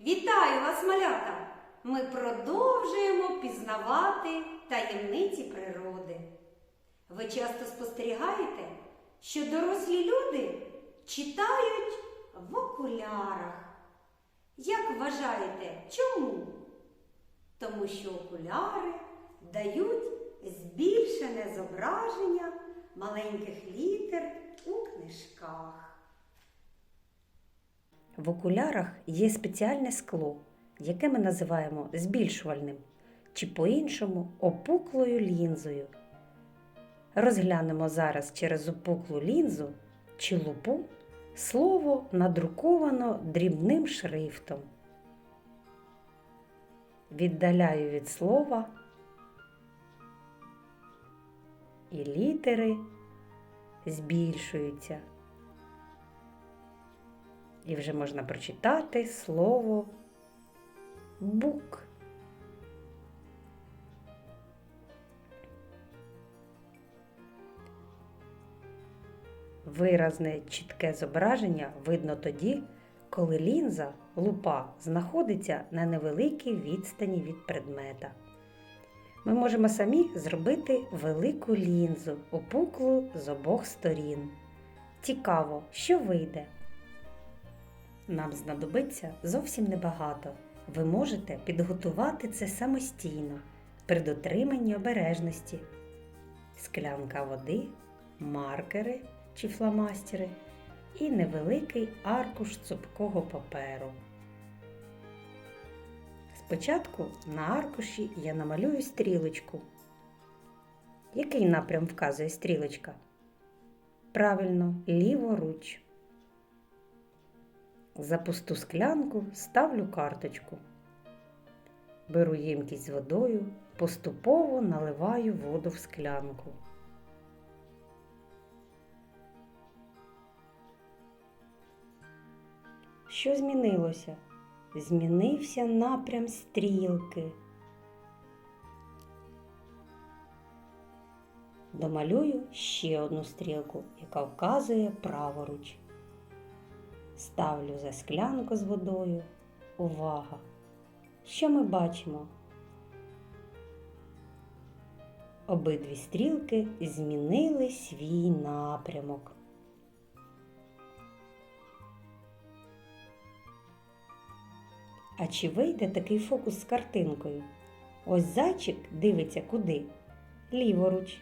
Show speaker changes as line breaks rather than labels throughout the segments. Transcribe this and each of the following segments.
Вітаю вас, малята! Ми продовжуємо пізнавати таємниці природи. Ви часто спостерігаєте, що дорослі люди читають в окулярах. Як вважаєте, чому? Тому що окуляри дають збільшене зображення маленьких літер у книжках.
В окулярах є спеціальне скло, яке ми називаємо збільшувальним чи по-іншому опуклою лінзою. Розглянемо зараз через опуклу лінзу чи лупу слово надруковано дрібним шрифтом. Віддаляю від слова і літери збільшуються. І вже можна прочитати слово бук. Виразне чітке зображення видно тоді, коли лінза, лупа, знаходиться на невеликій відстані від предмета. Ми можемо самі зробити велику лінзу, опуклу з обох сторін. Цікаво, що вийде. Нам знадобиться зовсім небагато. Ви можете підготувати це самостійно при дотриманні обережності. Склянка води, маркери чи фломастери і невеликий аркуш цупкого паперу. Спочатку на аркуші я намалюю стрілочку. Який напрям вказує стрілочка? Правильно, ліворуч. За пусту склянку ставлю карточку. Беру ємкість з водою, поступово наливаю воду в склянку. Що змінилося? Змінився напрям стрілки. Домалюю ще одну стрілку, яка вказує праворуч. Ставлю за склянку з водою. Увага! Що ми бачимо? Обидві стрілки змінили свій напрямок. А чи вийде такий фокус з картинкою? Ось зайчик дивиться куди? Ліворуч.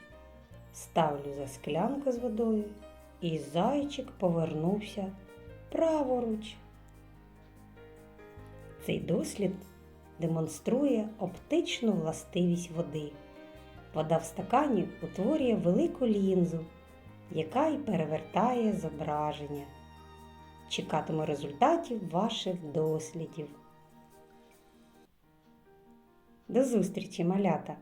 Ставлю за склянку з водою, і зайчик повернувся праворуч. Цей дослід демонструє оптичну властивість води. Вода в стакані утворює велику лінзу, яка й перевертає зображення. Чекатиму результатів ваших дослідів. До зустрічі, малята!